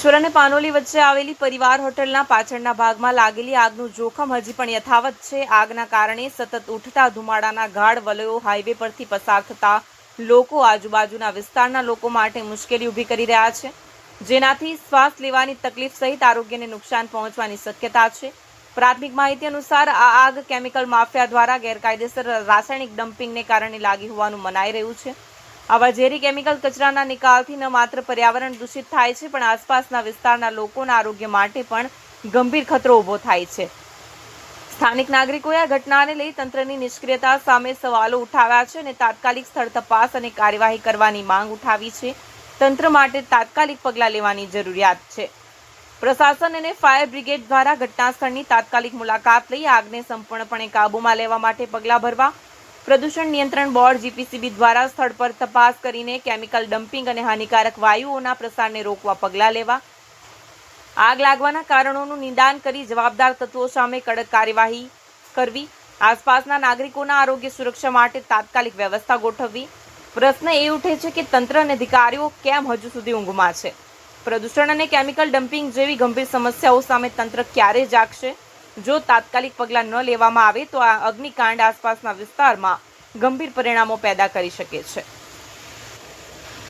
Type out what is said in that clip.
અંકલેશ્વર અને પાનોલી વચ્ચે આવેલી પરિવાર હોટલના પાછળના ભાગમાં લાગેલી આગનું જોખમ હજી પણ યથાવત છે. આગના કારણે સતત ઉઠતા ધુમાડાના ગાઢ વલયો હાઈવે પરથી પસાર થતા લોકો આજુબાજુના વિસ્તારના લોકો માટે મુશ્કેલી ઊભી કરી રહ્યા છે. જેનાથી શ્વાસ લેવાની તકલીફ સહિત આરોગ્યને નુકસાન પહોંચવાની શક્યતા છે. પ્રાથમિક માહિતી અનુસાર આ આગ કેમિકલ માફિયા દ્વારા ગેરકાયદેસર રાસાયણિક ડમ્પિંગને કારણે લાગી હોવાનું મનાઈ રહ્યું છે. આવા ઝેરી કેમિકલ કચરાના નિકાલથી ન માત્ર પર્યાવરણ દૂષિત થાય છે, પણ આસપાસના વિસ્તારના લોકોના આરોગ્ય માટે પણ ગંભીર ખતરો ઊભો થાય છે. સ્થાનિક નાગરિકોએ આ ઘટનાને લઈ તંત્રની નિષ્ક્રિયતા સામે સવાલો ઉઠાવ્યા છે અને તાત્કાલિક સ્થળ તપાસ અને કાર્યવાહી કરવાની માંગ ઉઠાવી છે. તંત્ર માટે તાત્કાલિક પગલાં લેવાની જરૂરિયાત છે. પ્રશાસન અને ફાયર બ્રિગેડ દ્વારા ઘટના સ્થળની તાત્કાલિક મુલાકાત લઈ આગને સંપૂર્ણપણે કાબૂમાં લેવા માટે પગલાં ભરવા પ્રદૂષણ નિયંત્રણ બોર્ડ જીપીસીબી દ્વારા સ્થળ પર તપાસ કરીને કેમિકલ ડમ્પિંગ અને હાનિકારક વાયુઓના પ્રસારને રોકવા પગલાં લેવા. આગ લાગવાના કારણોનું નિદાન કરી જવાબદાર તત્વો સામે કડક કાર્યવાહી કરવી. આસપાસના નાગરિકોના આરોગ્ય સુરક્ષા માટે તાત્કાલિક વ્યવસ્થા ગોઠવવી. પ્રશ્ન એ ઉઠે છે કે તંત્ર અને અધિકારીઓ કેમ હજુ સુધી ઊંઘમાં છે? પ્રદૂષણ અને કેમિકલ ડમ્પિંગ જેવી ગંભીર સમસ્યાઓ સામે તંત્ર ક્યારે જાગશે? જો તાત્કાલિક પગલાં ન લેવામાં આવે તો આ અગ્નિકાંડ આસપાસના વિસ્તારમાં ગંભીર પરિણામો પેદા કરી શકે છે.